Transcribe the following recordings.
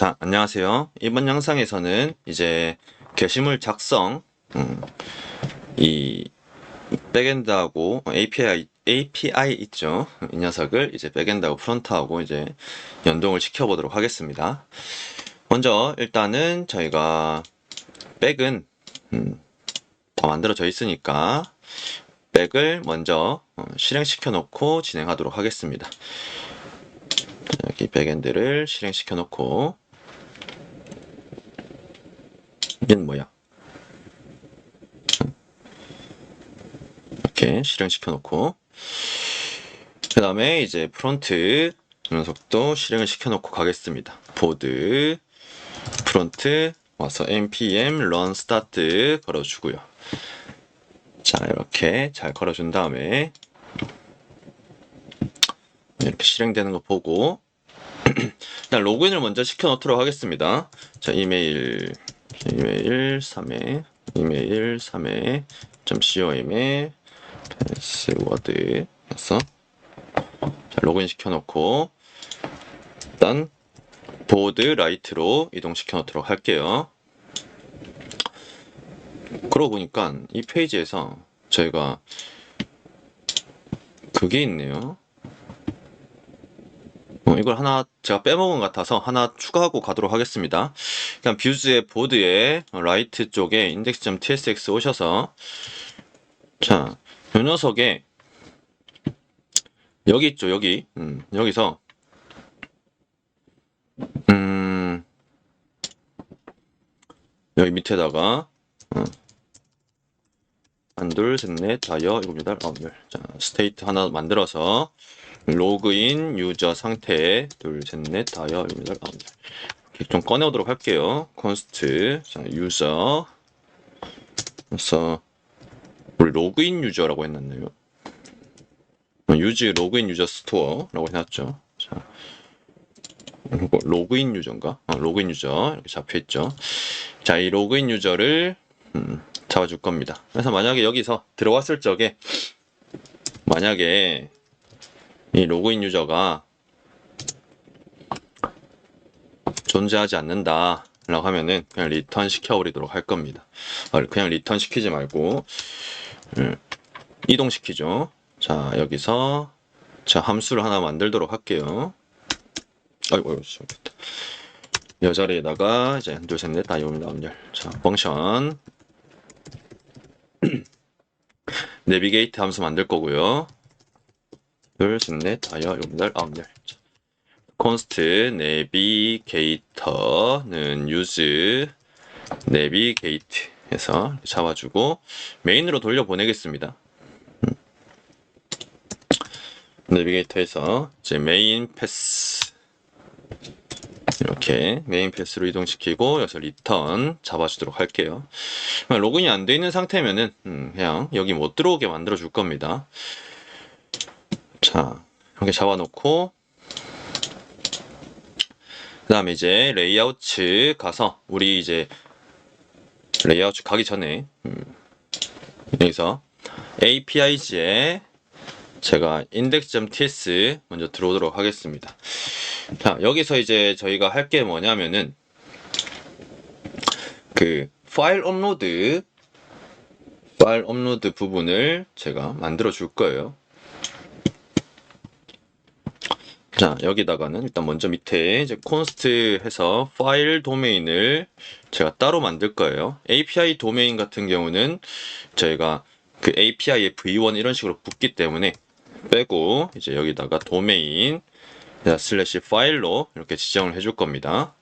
자, 안녕하세요. 이번 영상에서는 이제 게시물 작성, 음, 이 백엔드하고 API, API 있죠. 이 녀석을 이제 백엔드하고 프론트하고 이제 연동을 시켜보도록 하겠습니다. 먼저 일단은 저희가 백은 음, 다 만들어져 있으니까 백을 먼저 어, 실행시켜 놓고 진행하도록 하겠습니다. 자, 여기 백엔드를 실행시켜 놓고 이건 뭐야? 이렇게 실행시켜 놓고 그 다음에 이제 프론트 녀석도 실행을 시켜 놓고 가겠습니다. 보드 프론트 와서 npm run start 걸어주고요. 자 이렇게 잘 걸어준 다음에 이렇게 실행되는 거 보고 일단 로그인을 먼저 시켜 놓도록 하겠습니다. 자 이메일 이메일 3회 이메일 3회 .com에 패스워드 해서 자, 로그인 시켜놓고 일단 보드 라이트로 이동시켜 놓도록 할게요. 그러고 보니까 이 페이지에서 저희가 그게 있네요. 어, 이걸 하나 제가 빼먹은 것 같아서 하나 추가하고 가도록 하겠습니다. 일단 뷰즈의 보드의 라이트 쪽에 index.tsx 오셔서 자, 요 녀석에 여기 있죠, 여기. 음, 여기서 음, 여기 밑에다가 어, 한, 둘, 셋, 넷, 다 여, 일곱, 여덟, 아홉, 열. 자, 스테이트 하나 만들어서 로그인 유저 상태 둘, 셋, 넷, 다여, 일곱, 여덟, 아홉, 열. 이렇게 좀 꺼내오도록 할게요. const 자, 유저 그래서 우리 로그인 유저라고 해놨네요. 유즈 로그인 유저 스토어라고 해놨죠. 자, 로그인 유저인가? 어, 로그인 유저 이렇게 잡혀있죠. 자, 이 로그인 유저를 음, 잡아줄 겁니다. 그래서 만약에 여기서 들어왔을 적에 만약에 이 로그인 유저가 존재하지 않는다 라고 하면은 그냥 리턴 시켜버리도록 할 겁니다. 아, 그냥 리턴 시키지 말고 음, 이동시키죠. 자 여기서 자 함수를 하나 만들도록 할게요. 아이고 아이고. 여 자리에다가 이제 둘, 셋, 넷, 다 요입니다. 암열. 자 펑션 내비게이트 함수 만들 거고요. 둘, 셋, 넷, 일곱, 열, 아홉, 열. 자, const navigator는 use navigate 해서 잡아주고 메인으로 돌려 보내겠습니다. 내비게이터에서 이제 메인 패스 이렇게 메인 패스로 이동시키고 여기서 리턴 잡아주도록 할게요. 로그인이 안 돼 있는 상태면은 음, 그냥 여기 못 들어오게 만들어 줄 겁니다. 자 이렇게 잡아놓고 그 다음에 이제 레이아웃 가서 우리 이제 레이아웃 가기 전에 음, 여기서 APIG에 제가 index.ts 먼저 들어오도록 하겠습니다. 자, 여기서 이제 저희가 할 게 뭐냐면은 그 파일 업로드 파일 업로드 부분을 제가 만들어 줄 거예요. 자, 여기다가는 일단 먼저 밑에 이제 const 해서 파일 도메인을 제가 따로 만들 거예요. API 도메인 같은 경우는 저희가 그 API에 v1 이런 식으로 붙기 때문에 빼고 이제 여기다가 도메인 슬래시 파일로 이렇게 지정을 해줄 겁니다.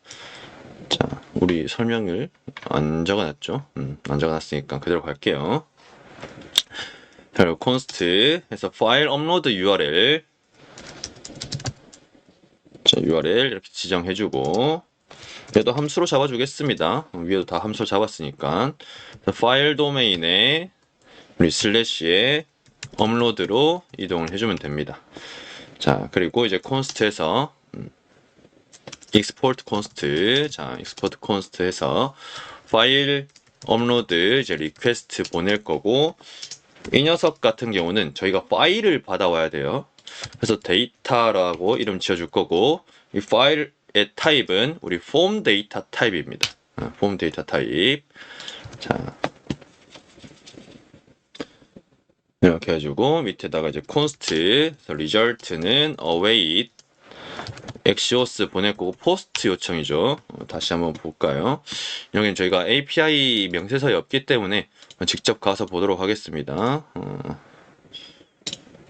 자, 우리 설명을 안 적어놨죠? 음, 안 적어놨으니까 그대로 갈게요. 그리고 const 해서 파일 업로드 URL 자, URL 이렇게 지정해주고 얘도 함수로 잡아주겠습니다. 위에도 다 함수로 잡았으니까 파일 도메인에 우리 슬래시에 업로드로 이동을 해주면 됩니다. 자 그리고 이제 const에서 음, export const 자 export const 해서 파일 업로드 이제 리퀘스트 보낼 거고 이 녀석 같은 경우는 저희가 파일을 받아와야 돼요. 그래서 데이터라고 이름 지어줄 거고 이 파일 타입은 우리 폼 데이터 타입입니다. 어, 폼 데이터 타입. 자. 이렇게 해주고 밑에다가 이제 const result는 await 보낼 거고 포스트 요청이죠. 어, 다시 한번 볼까요? 여기는 저희가 API 명세서에 없기 때문에 직접 가서 보도록 하겠습니다. 어,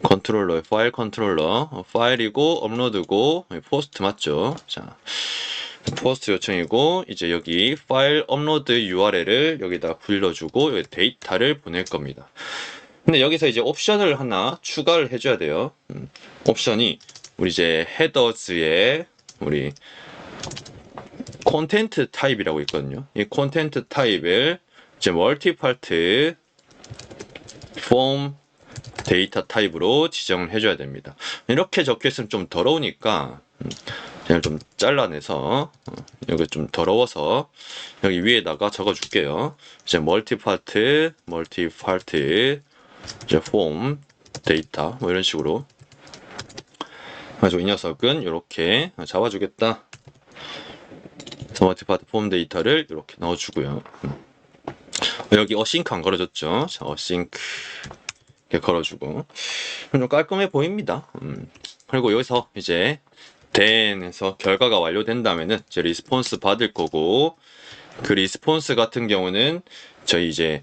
컨트롤러, 파일 컨트롤러, 어, 파일이고 업로드고 포스트 맞죠? 자, 포스트 요청이고 이제 여기 파일 업로드 URL을 여기다 불러주고 여기 데이터를 보낼 겁니다. 근데 여기서 이제 옵션을 하나 추가를 해줘야 돼요. 음, 옵션이 우리 이제 헤더즈에 우리 콘텐트 타입이라고 있거든요. 이 콘텐트 타입을 이제 멀티 파트 폼 데이터 타입으로 지정을 해줘야 됩니다. 이렇게 적혀 있으면 좀 더러우니까 음, 그냥 좀 잘라내서 어, 여기 좀 더러워서 여기 위에다가 적어줄게요. 이제 멀티파트 멀티파트 이제 폼 데이터 뭐 이런 식으로 가지고 이 녀석은 이렇게 잡아주겠다. 그래서 멀티파트 폼 데이터를 이렇게 넣어주고요. 음. 여기 어싱크 안 걸어줬죠? 자, 어싱크 이렇게 걸어주고 좀 깔끔해 보입니다. 음. 그리고 여기서 이제 den에서 결과가 완료된다면은 이제 리스폰스 받을 거고 그 리스폰스 같은 경우는 저희 이제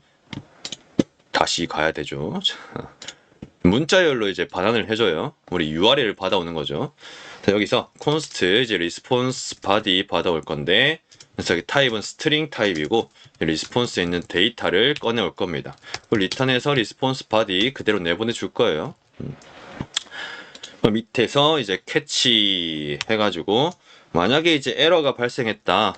다시 가야 되죠. 자, 문자열로 이제 반환을 해줘요. 우리 URL을 받아오는 거죠. 자, 여기서 const 이제 response body 받아올 건데 그래서 여기 타입은 string 타입이고 리스폰스에 있는 데이터를 꺼내올 겁니다. 그 리턴해서 response body 그대로 내보내 줄 거예요. 음. 그 밑에서 이제 캐치 해가지고 만약에 이제 에러가 발생했다.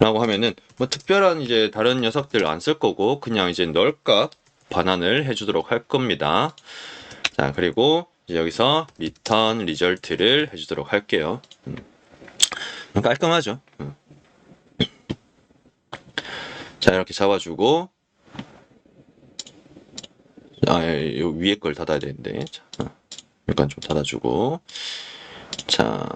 라고 하면은 뭐 특별한 이제 다른 녀석들 안 쓸 거고 그냥 이제 널값 반환을 해주도록 할 겁니다. 자 그리고 이제 여기서 return result를 해주도록 할게요. 음. 깔끔하죠. 음. 자 이렇게 잡아주고 아, 예, 요 위에 걸 닫아야 되는데 자, 어, 약간 좀 닫아주고 자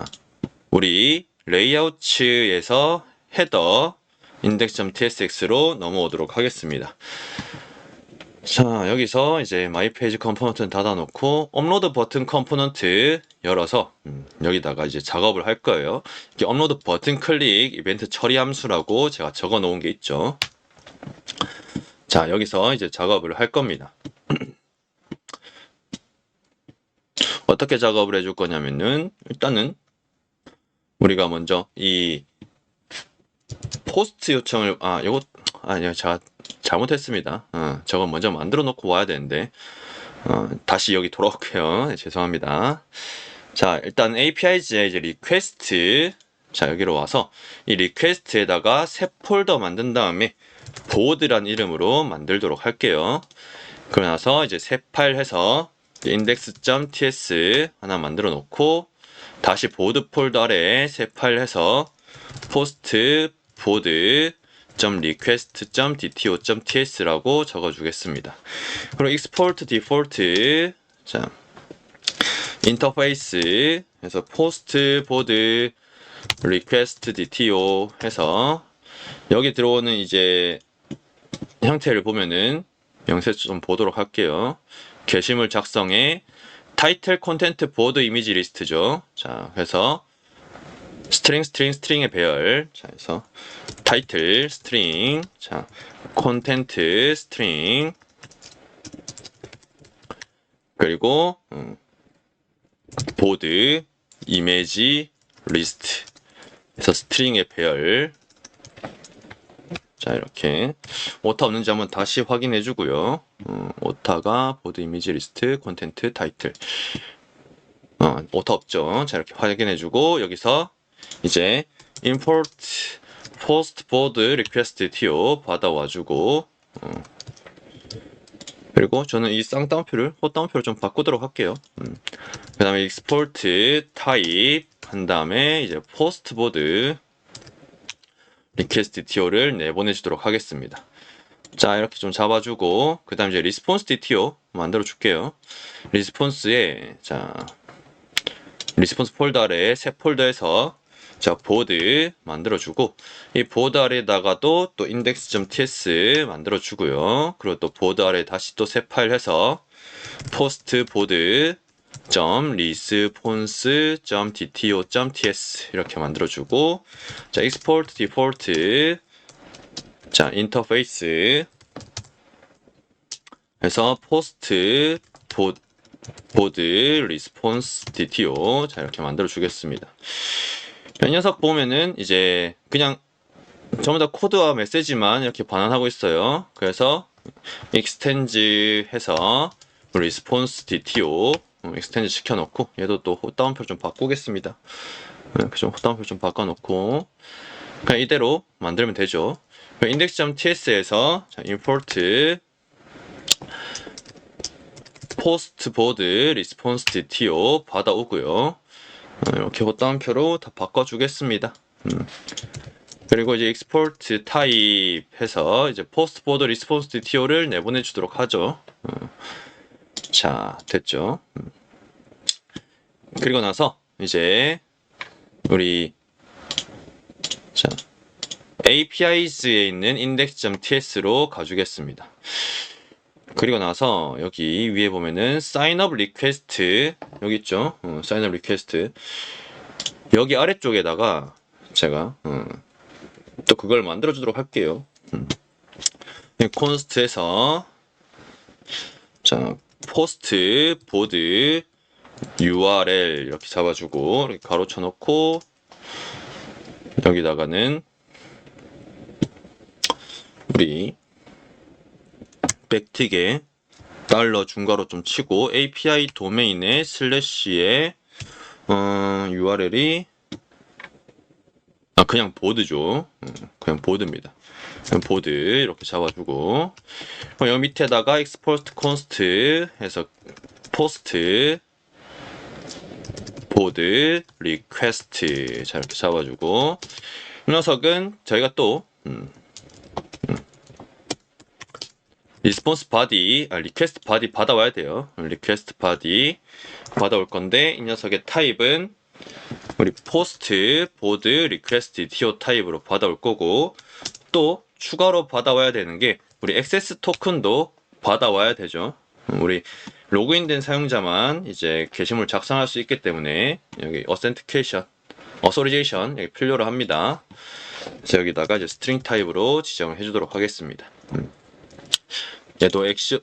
우리 레이아웃에서 헤더 index.tsx로 넘어오도록 하겠습니다. 자 여기서 이제 마이 페이지 컴포넌트는 닫아놓고 업로드 버튼 컴포넌트 열어서 음, 여기다가 이제 작업을 할 거예요. 이게 업로드 버튼 클릭 이벤트 처리 함수라고 제가 적어 놓은 게 있죠. 자 여기서 이제 작업을 할 겁니다. 어떻게 작업을 해줄 거냐면은 일단은 우리가 먼저 이 포스트 요청을 아 요거 아니요 제가 잘못했습니다. 어, 저거 먼저 만들어 놓고 와야 되는데 어, 다시 여기 돌아올게요. 네, 죄송합니다. 자 일단 APIG에 이제 리퀘스트 자 여기로 와서 이 리퀘스트에다가 새 폴더 만든 다음에 보드란 이름으로 만들도록 할게요. 그러고 나서 이제 새 파일 해서 index.ts 하나 만들어 놓고 다시 보드 폴더 아래에 새 파일 해서 포스트 보드 request.dto.ts라고 적어주겠습니다. 그럼 export default 자 인터페이스 해서 post 보드 request dto 해서 여기 들어오는 이제 형태를 보면은 명세 좀 보도록 할게요. 게시물 작성에 타이틀 콘텐트 보드 이미지 리스트죠. 자, 그래서 스트링 스트링 스트링의 배열. 자 그래서 타이틀 스트링. 자 콘텐트 스트링. 그리고 음, 보드 이미지 리스트. 그래서 스트링의 배열 자 이렇게 오타 없는지 한번 다시 확인해 주고요 음, 오타가 보드 이미지 리스트 콘텐트 타이틀 어, 오타 없죠 자 이렇게 확인해 주고 여기서 이제 import post board request to 받아와 주고 어. 그리고 저는 이 쌍따옴표를 호따옴표를 좀 바꾸도록 할게요. 음. 그 다음에 export type 한 다음에 이제 post board request to를 내보내주도록 하겠습니다. 자 이렇게 좀 잡아주고 그 다음 이제 response to 만들어 줄게요. response에 자 리스폰스 폴더 아래 새 폴더에서 자 보드 만들어주고 이 보드 아래에다가도 또 index.ts 만들어주고요. 그리고 또 보드 아래 다시 또 새 파일 해서 포스트 보드 점 response 점 dto 점 ts 이렇게 만들어주고 자 export default 자 인터페이스 해서 포스트 보, 보드 리스폰스 DTO 자 이렇게 만들어 주겠습니다. 이 녀석 보면은 이제 그냥 전부 다 코드와 메시지만 이렇게 반환하고 있어요. 그래서 익스텐즈 해서 리스폰스 DTO 익스텐즈 시켜놓고 얘도 또 다운표 좀 바꾸겠습니다. 이렇게 좀 다운표 좀 바꿔놓고 그냥 이대로 만들면 되죠. index.ts에서 import 포스트 보드 리스폰스 DTO 받아오고요. 어, 이렇게 호따옴표로 다 바꿔주겠습니다. 음. 그리고 이제 export 타입 해서 이제 포스트 보드 리스폰스 DTO를 내보내주도록 하죠. 어. 자, 됐죠. 음. 그리고 나서 이제 우리 자 APIs에 있는 index.ts로 가주겠습니다. 그리고 나서 여기 위에 보면은 sign up request 여기 있죠? 어, sign up request 여기 아래쪽에다가 제가 어, 또 그걸 만들어 주도록 할게요. 음. 콘스트에서 자 포스트 보드 URL 이렇게 잡아주고 이렇게 가로 쳐 놓고 여기다가는 우리 백틱에 달러 중괄호 좀 치고 API 도메인의 슬래시에 어, URL이 아 그냥 보드죠. 음, 그냥 보드입니다. 보드 이렇게 잡아주고 어, 여기 밑에다가 export const 해서 post 보드 리퀘스트 자 이렇게 잡아주고 이 녀석은 저희가 또 음, 리스폰스 바디, 아, 리퀘스트 바디 받아와야 돼요. 리퀘스트 바디 받아올 건데 이 녀석의 타입은 우리 포스트 보드 리퀘스트 DO 타입으로 받아올 거고 또 추가로 받아와야 되는 게 우리 액세스 토큰도 받아와야 되죠. 우리 로그인된 사용자만 이제 게시물 작성할 수 있기 때문에 여기 어센티케이션, 어소리제이션 여기 필요로 합니다. 그래서 여기다가 이제 스트링 타입으로 지정을 해주도록 하겠습니다. 음. 얘도 액션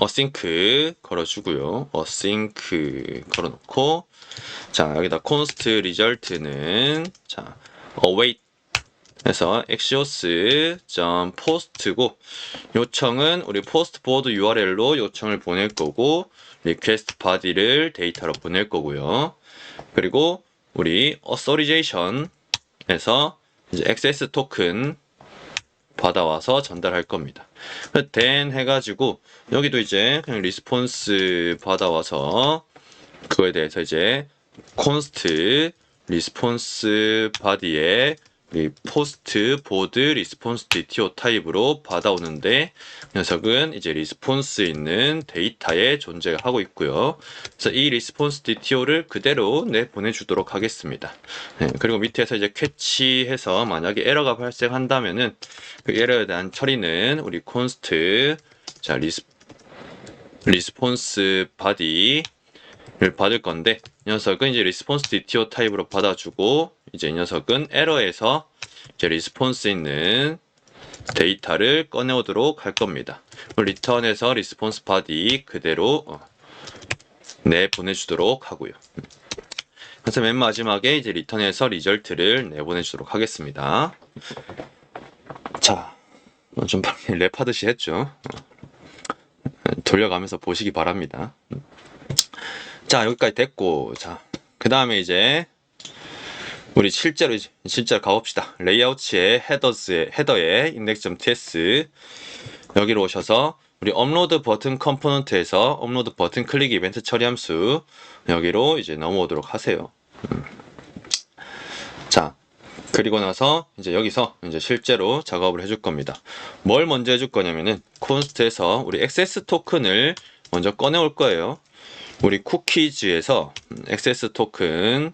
어싱크 걸어주고요. 어싱크 걸어놓고 자 여기다 const result는 자 await 해서 axios post고 요청은 우리 post board URL로 요청을 보낼 거고 request body를 데이터로 보낼 거고요. 그리고 우리 authorization에서 이제 access token 받아와서 전달할 겁니다. then 해가지고 여기도 이제 그냥 리스폰스 받아와서 그거에 대해서 이제 const 리스폰스 바디에 이 포스트 보드 리스폰스 DTO 타입으로 받아오는데 녀석은 이제 리스폰스 있는 데이터에 존재하고 있고요. 그래서 이 리스폰스 DTO를 그대로 내 보내주도록 하겠습니다. 네, 그리고 밑에서 이제 캐치해서 만약에 에러가 발생한다면은 그 에러에 대한 처리는 우리 콘스트 자 리스 리스폰스 바디 를 받을 건데 이 녀석은 이제 리스폰스 DTO 타입으로 받아주고 이제 이 녀석은 에러에서 이제 리스폰스 있는 데이터를 꺼내오도록 할 겁니다. 리턴에서 리스폰스 바디 그대로 어, 내 보내주도록 하고요. 그래서 맨 마지막에 이제 리턴에서 리절트를 내보내주도록 하겠습니다. 자, 좀 랩하듯이 했죠. 돌려가면서 보시기 바랍니다. 자, 여기까지 됐고, 자, 그 다음에 이제, 우리 실제로, 이제 실제로 가봅시다. 레이아웃의 헤더스의, 헤더의 index.ts. 여기로 오셔서, 우리 업로드 버튼 컴포넌트에서 업로드 버튼 클릭 이벤트 처리 함수, 여기로 이제 넘어오도록 하세요. 음. 자, 그리고 나서 이제 여기서 이제 실제로 작업을 해줄 겁니다. 뭘 먼저 해줄 거냐면은 콘스트에서 우리 액세스 토큰을 먼저 꺼내올 거예요. 우리 쿠키즈에서 액세스 토큰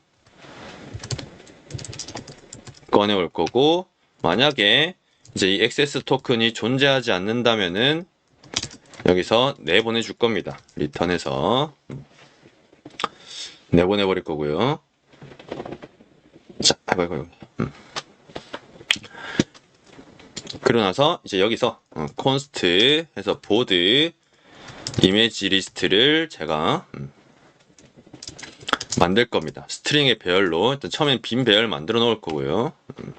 꺼내올 거고 만약에 이제 이 액세스 토큰이 존재하지 않는다면은 여기서 내보내 줄 겁니다. 리턴해서 음. 내보내 버릴 거고요. 자, 아이고, 아이고. 음. 그러고 나서 이제 여기서 어, const 해서 보드 이미지 리스트를 제가 음, 만들 겁니다. 스트링의 배열로 일단 처음엔 빈 배열 만들어 놓을 거고요. 음.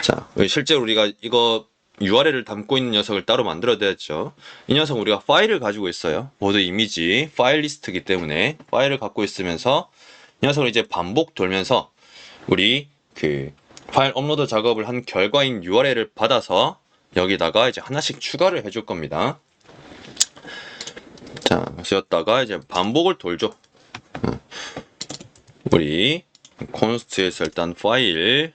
자, 실제로 우리가 이거 URL을 담고 있는 녀석을 따로 만들어야 되겠죠. 이 녀석은 우리가 파일을 가지고 있어요. 보드 이미지 파일 리스트이기 때문에 파일을 갖고 있으면서 이 녀석을 이제 반복 돌면서 우리 그 파일 업로드 작업을 한 결과인 URL을 받아서 여기다가 이제 하나씩 추가를 해줄 겁니다. 자, 쓰였다가 이제 반복을 돌죠. 어. 우리 const에서 일단 파일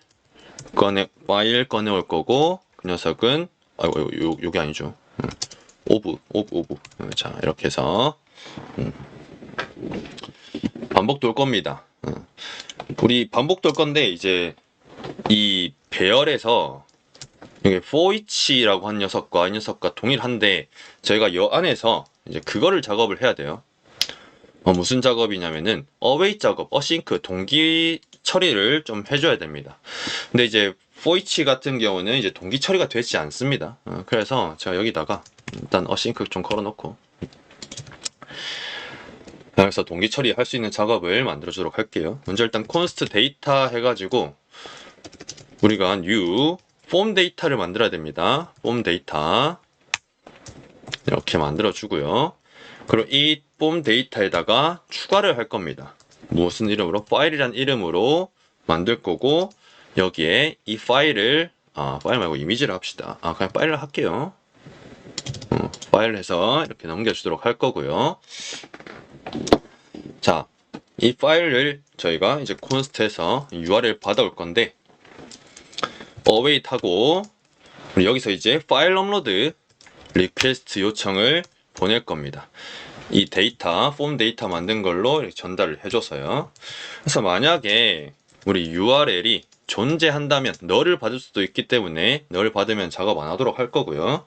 꺼내 파일 꺼내 올 거고 그 녀석은 아이고 요, 요 요게 아니죠. 음. 오브 오브 오브 음, 자 이렇게 해서 음. 반복 돌 겁니다. 음. 우리 반복 돌 건데 이제 이 배열에서 이게 for each라고 한 녀석과 이 녀석과 동일한데 저희가 여 안에서 이제 그거를 작업을 해야 돼요. 어, 무슨 작업이냐면은 어웨이 작업, 어싱크 동기 처리를 좀 해줘야 됩니다. 근데 이제 each 같은 경우는 이제 동기 처리가 되지 않습니다. 어, 그래서 제가 여기다가 일단 어싱크 좀 걸어놓고 그래서 동기 처리할 수 있는 작업을 만들어 주도록 할게요. 먼저 일단 const 데이터 해가지고 우리가 new 폼 데이터를 만들어야 됩니다. 폼 데이터 이렇게 만들어 주고요. 그리고 이 폼 데이터에다가 추가를 할 겁니다. 무슨 이름으로? 파일이란 이름으로 만들 거고 여기에 이 파일을 아 파일 말고 이미지를 합시다. 아 그냥 파일을 할게요. 어, 파일 해서 이렇게 넘겨주도록 할 거고요. 자, 이 파일을 저희가 이제 콘스트에서 URL 받아올 건데 어웨이트 하고 여기서 이제 파일 업로드 리퀘스트 요청을 보낼 겁니다. 이 데이터, 폼 데이터 만든 걸로 전달을 해줘서요. 그래서 만약에 우리 URL이 존재한다면 너를 받을 수도 있기 때문에 너를 받으면 작업 안 하도록 할 거고요.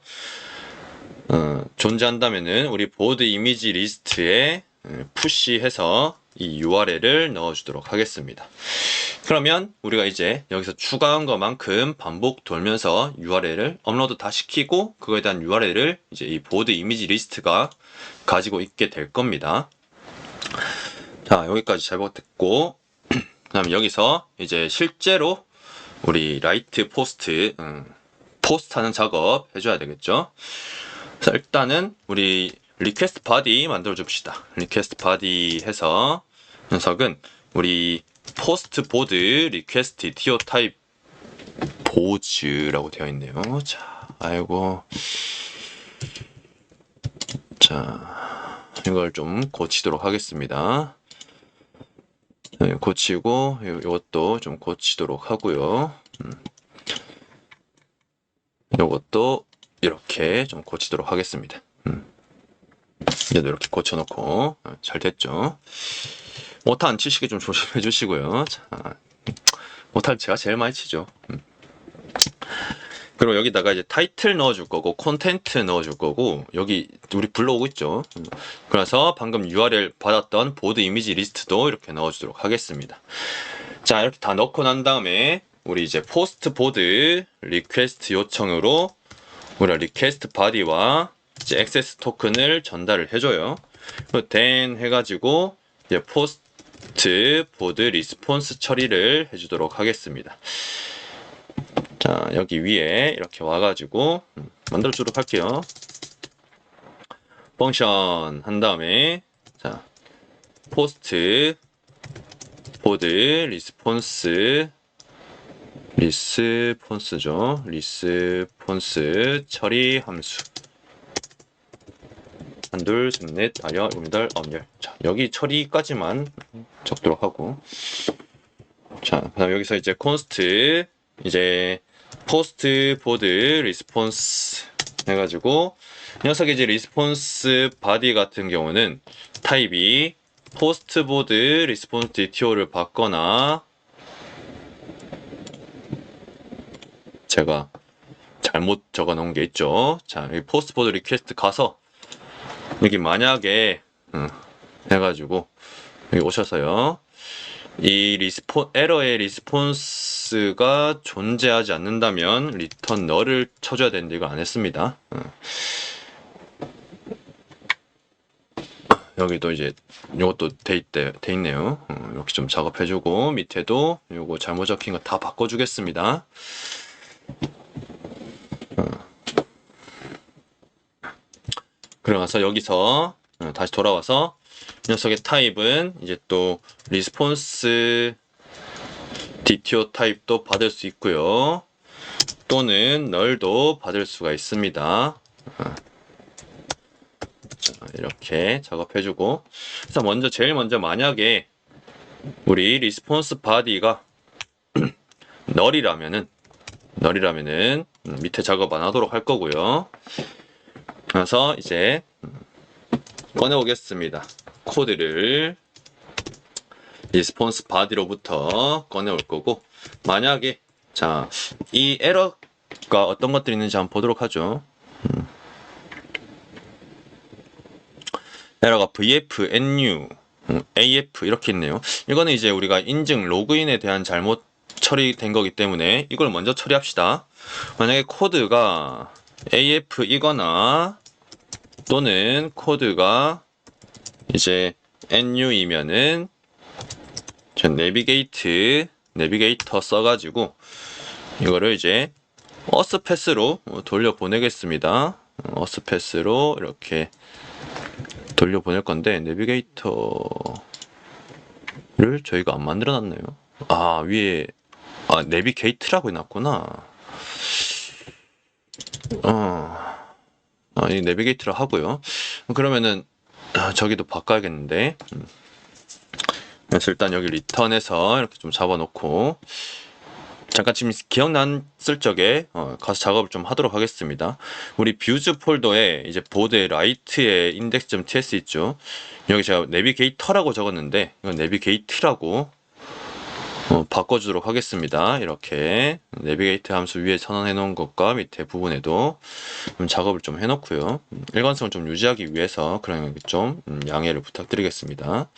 어, 존재한다면은 우리 보드 이미지 리스트에 어, 푸시해서 이 URL을 넣어주도록 하겠습니다. 그러면 우리가 이제 여기서 추가한 것만큼 반복 돌면서 URL을 업로드 다 시키고 그거에 대한 URL을 이제 이 보드 이미지 리스트가 가지고 있게 될 겁니다. 자 여기까지 잘 됐고 그 다음 여기서 이제 실제로 우리 라이트 포스트 음, 포스트 하는 작업 해줘야 되겠죠. 자 일단은 우리 리퀘스트 바디 만들어 줍시다. 리퀘스트 바디 해서 녀석은 우리 포스트 보드 리퀘스트 디오 타입 보즈라고 되어 있네요. 자, 아이고. 자, 이걸 좀 고치도록 하겠습니다. 네, 고치고 이것도 좀 고치도록 하고요. 음. 이것도 이렇게 좀 고치도록 하겠습니다. 음. 얘도 이렇게 고쳐놓고 어, 잘 됐죠. 오타 안 치시게 좀 조심해 주시고요. 자, 오타 제가 제일 많이 치죠. 음. 그리고 여기다가 이제 타이틀 넣어줄 거고 콘텐트 넣어줄 거고 여기 우리 불러오고 있죠. 음. 그래서 방금 URL 받았던 보드 이미지 리스트도 이렇게 넣어주도록 하겠습니다. 자 이렇게 다 넣고 난 다음에 우리 이제 포스트 보드 리퀘스트 요청으로 우리가 리퀘스트 바디와 이제 액세스 토큰을 전달을 해줘요. then 해가지고 이제 포스트 보드 리스폰스 처리를 해주도록 하겠습니다. 자 여기 위에 이렇게 와가지고 음, 만들어 주도록 할게요 펑션 한 다음에 자 포스트 보드 리스폰스 리스폰스죠 리스폰스 처리 함수 한 둘 셋넷 다여 일곱 아홉 자 여기 처리까지만 적도록 하고 자 그다음 여기서 이제 콘스트 이제 포스트 보드 리스폰스 해가지고 녀석의 이제 리스폰스 바디 같은 경우는 타입이 포스트 보드 리스폰스 DTO를 받거나 제가 잘못 적어 놓은 게 있죠. 자, 여기 포스트 보드 리퀘스트 가서 여기 만약에 음, 해가지고 여기 오셔서요. 이 리스폰 에러의 리스폰스가 존재하지 않는다면 리턴 널을 쳐줘야 되는데 이거 안 했습니다. 음. 여기도 이제 이것도 돼 있대 돼 있네요. 어, 이렇게 좀 작업해주고 밑에도 요거 잘못 적힌 거 다 바꿔주겠습니다. 그러면서 여기서 어, 다시 돌아와서 이 녀석의 타입은 이제 또 리스폰스 DTO 타입도 받을 수 있고요. 또는 널도 받을 수가 있습니다. 어. 자, 이렇게 작업해주고 그래서 먼저 제일 먼저 만약에 우리 리스폰스 바디가 널이라면은 널이라면은 음, 밑에 작업 안 하도록 할 거고요. 그래서 이제 음, 꺼내 오겠습니다. 코드를 리스폰스 바디로부터 꺼내 올 거고 만약에 자 이 에러가 어떤 것들이 있는지 한번 보도록 하죠. 에러가 VF, NU, 음, AF 이렇게 있네요. 이거는 이제 우리가 인증 로그인에 대한 잘못 처리된 거기 때문에 이걸 먼저 처리합시다. 만약에 코드가 AF이거나 또는 코드가 이제 NU이면은 전 내비게이트 내비게이터 써가지고 이거를 이제 어스 패스로 돌려 보내겠습니다. 어스 패스로 이렇게 돌려 보낼 건데 내비게이터를 저희가 안 만들어 놨네요. 아 위에 아 내비게이트라고 해놨구나. 어, 아, 이 내비게이트를 하고요. 그러면은 아, 저기도 바꿔야겠는데. 음. 그래서 일단 여기 리턴해서 이렇게 좀 잡아놓고 잠깐 지금 기억났을 적에 어, 가서 작업을 좀 하도록 하겠습니다. 우리 뷰즈 폴더에 이제 보드의 라이트에 index.ts 있죠. 여기 제가 내비게이터라고 적었는데 이건 내비게이트라고 어, 바꿔주도록 하겠습니다. 이렇게 내비게이트 함수 위에 선언해 놓은 것과 밑에 부분에도 좀 작업을 좀 해놓고요. 음, 일관성을 좀 유지하기 위해서 그런 좀 음, 양해를 부탁드리겠습니다.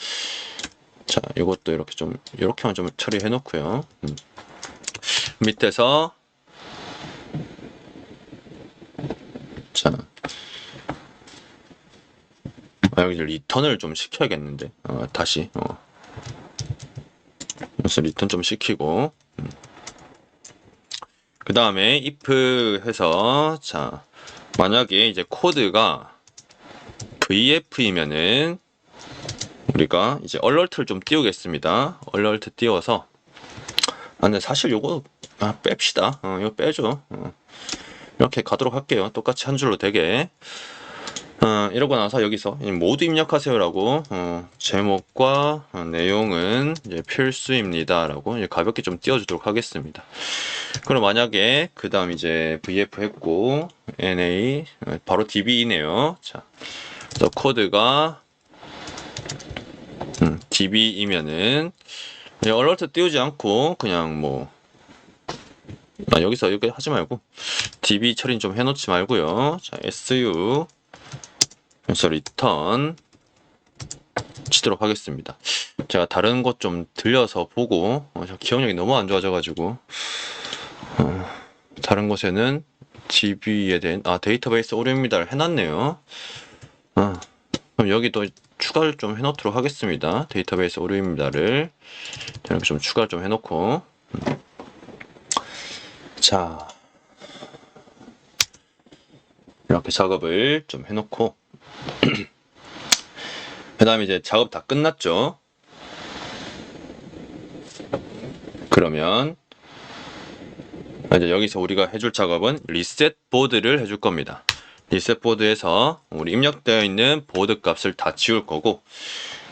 자, 이것도 이렇게 좀 이렇게만 좀 처리해 놓고요. 음. 밑에서 자 아, 여기 리턴을 좀 시켜야겠는데 어, 다시 어. 그래서 리턴 좀 시키고 음. 그 다음에 if 해서 자 만약에 이제 코드가 vf이면은 우리가 이제 얼럴트를 좀 띄우겠습니다 얼럴트 띄워서 아, 근데 사실 요거 아, 뺍시다. 어, 이거 빼죠. 어. 이렇게 가도록 할게요. 똑같이 한 줄로 되게. 어, 이러고 나서 여기서 모두 입력하세요라고 어, 제목과 어, 내용은 필수입니다라고 가볍게 좀 띄워주도록 하겠습니다. 그럼 만약에 그 다음 이제 VF 했고 NA 어, 바로 DB이네요. 자, 그래서 코드가 음, DB이면은 얼러트 띄우지 않고 그냥 뭐 아, 여기서 이렇게 하지 말고 DB 처리는 좀 해놓지 말고요. 자, SU 그래서 리턴 치도록 하겠습니다. 제가 다른 것 좀 들려서 보고 어, 저 기억력이 너무 안 좋아져가지고 어, 다른 곳에는 DB에 대한 아 데이터베이스 오류입니다를 해놨네요. 어, 그럼 여기도 추가를 좀 해놓도록 하겠습니다. 데이터베이스 오류입니다를 이렇게 좀 추가를 좀 해놓고 자 이렇게 작업을 좀 해놓고 그 다음에 이제 작업 다 끝났죠. 그러면 이제 여기서 우리가 해줄 작업은 리셋 보드를 해줄 겁니다. 리셋 보드에서 우리 입력되어 있는 보드 값을 다 지울 거고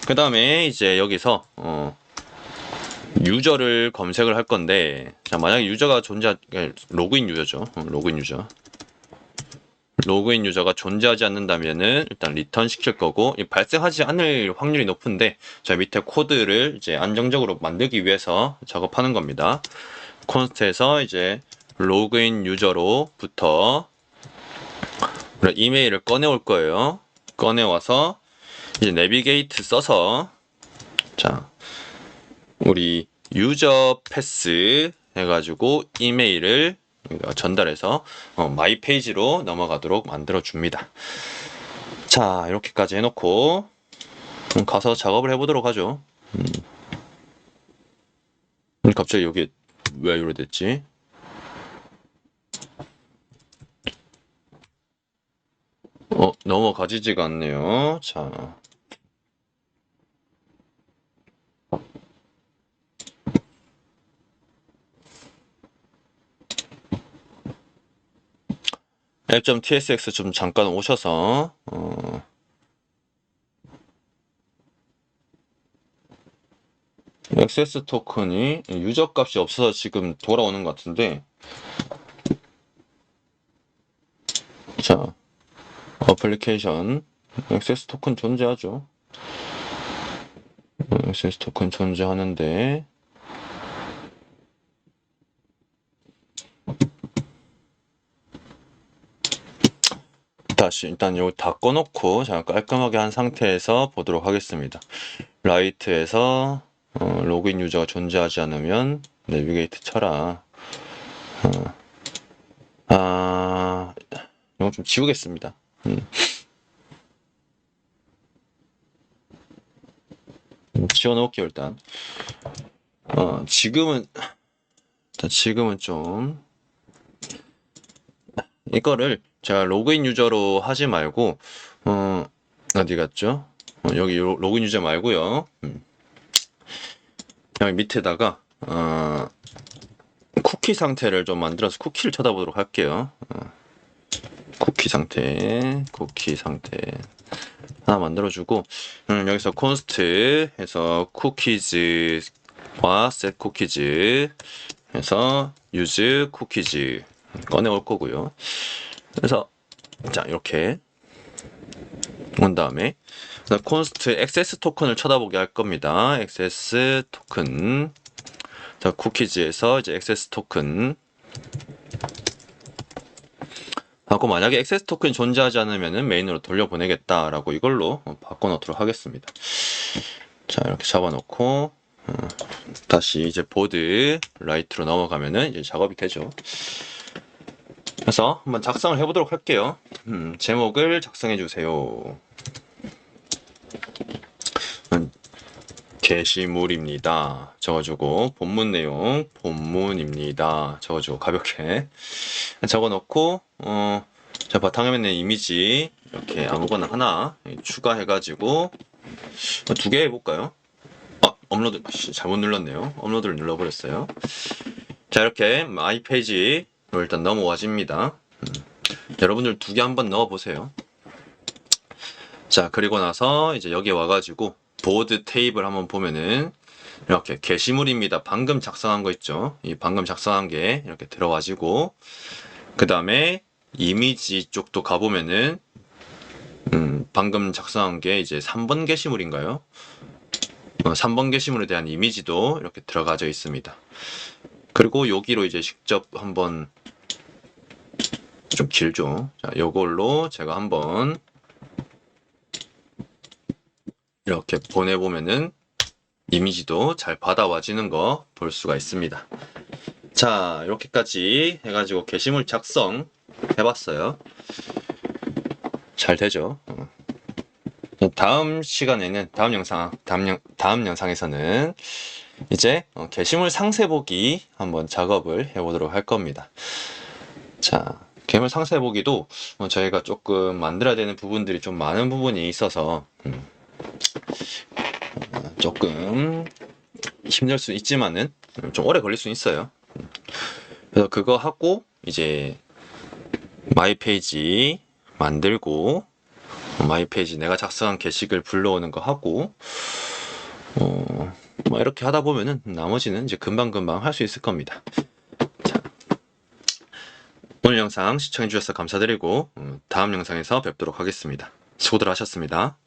그 다음에 이제 여기서 어, 유저를 검색을 할 건데 자 만약에 유저가 존재 로그인 유저죠 어, 로그인 유저 로그인 유저가 존재하지 않는다면은 일단 리턴 시킬 거고 이 발생하지 않을 확률이 높은데 자 밑에 코드를 이제 안정적으로 만들기 위해서 작업하는 겁니다 콘스트에서 이제 로그인 유저로부터 이메일을 꺼내올 거예요. 꺼내와서 이제 내비게이트 써서 자 우리 유저 패스 해가지고 이메일을 전달해서 어, 마이 페이지로 넘어가도록 만들어 줍니다. 자 이렇게까지 해놓고 음, 가서 작업을 해보도록 하죠. 음. 음, 갑자기 여기 왜 이래 됐지? 어, 넘어가지지가 않네요. 자. 앱.tsx 좀 잠깐 오셔서, 어, 액세스 토큰이 유저 값이 없어서 지금 돌아오는 것 같은데, 자, 어플리케이션 액세스 토큰 존재하죠. 어, 액세스 토큰 존재하는데 다시 일단 이거 다 꺼놓고 자 깔끔하게 한 상태에서 보도록 하겠습니다. 라이트에서 어, 로그인 유저가 존재하지 않으면 내비게이트 쳐라. 어. 아 이거 좀 지우겠습니다. 음. 음, 지워놓을게요 일단. 어 지금은 지금은 좀 이거를 제가 로그인 유저로 하지 말고 어 어디 갔죠? 어, 여기 요- 로그인 유저 말고요. 음. 여기 밑에다가 어, 쿠키 상태를 좀 만들어서 쿠키를 쳐다보도록 할게요. 어. 쿠키 상태, 쿠키 상태 하나 만들어주고 음, 여기서 콘스트 해서 쿠키즈와 set 쿠키즈 해서 use 쿠키즈 꺼내올 거고요. 그래서 자 이렇게 온 다음에 콘스트 액세스 토큰을 쳐다보게 할 겁니다. 액세스 토큰 자 쿠키즈에서 이제 액세스 토큰 하고 만약에 액세스 토큰이 존재하지 않으면은 메인으로 돌려보내겠다라고 이걸로 바꿔놓도록 하겠습니다. 자 이렇게 잡아놓고 어, 다시 이제 보드 라이트로 넘어가면은 이제 작업이 되죠. 그래서 한번 작성을 해보도록 할게요. 음, 제목을 작성해 주세요. 음, 게시물입니다. 적어주고 본문 내용 본문입니다. 적어주고 가볍게 적어놓고 어, 자 바탕화면에 이미지 이렇게 아무거나 하나 추가해가지고 두개 해볼까요? 아 업로드 씨, 잘못 눌렀네요. 업로드를 눌러버렸어요. 자 이렇게 마이 페이지 로 일단 넘어와집니다. 음, 여러분들 두 개 한번 넣어보세요. 자 그리고 나서 이제 여기 와가지고 보드 테이블 한번 보면은 이렇게 게시물입니다. 방금 작성한 거 있죠? 이 방금 작성한 게 이렇게 들어와지고 그 다음에 이미지 쪽도 가보면은 음, 방금 작성한 게 이제 3번 게시물인가요? 어, 3번 게시물에 대한 이미지도 이렇게 들어가져 있습니다. 그리고 여기로 이제 직접 한번 좀 길죠. 자, 요걸로 제가 한번 이렇게 보내보면은 이미지도 잘 받아와지는 거 볼 수가 있습니다. 자, 이렇게까지 해가지고 게시물 작성 해봤어요. 잘 되죠? 어. 다음 시간에는, 다음 영상, 다음, 영, 다음 영상에서는 이제 어, 게시물 상세 보기 한번 작업을 해보도록 할 겁니다. 자, 게시물 상세 보기도 어, 저희가 조금 만들어야 되는 부분들이 좀 많은 부분이 있어서 음, 어, 조금 힘들 수 있지만은 좀 오래 걸릴 수 있어요. 그래서 그거 하고 이제 마이 페이지 만들고 마이 페이지 내가 작성한 게시글 불러오는 거 하고 어, 뭐 이렇게 하다 보면은 나머지는 이제 금방금방 할 수 있을 겁니다. 자, 오늘 영상 시청해 주셔서 감사드리고 어, 다음 영상에서 뵙도록 하겠습니다. 수고들 하셨습니다.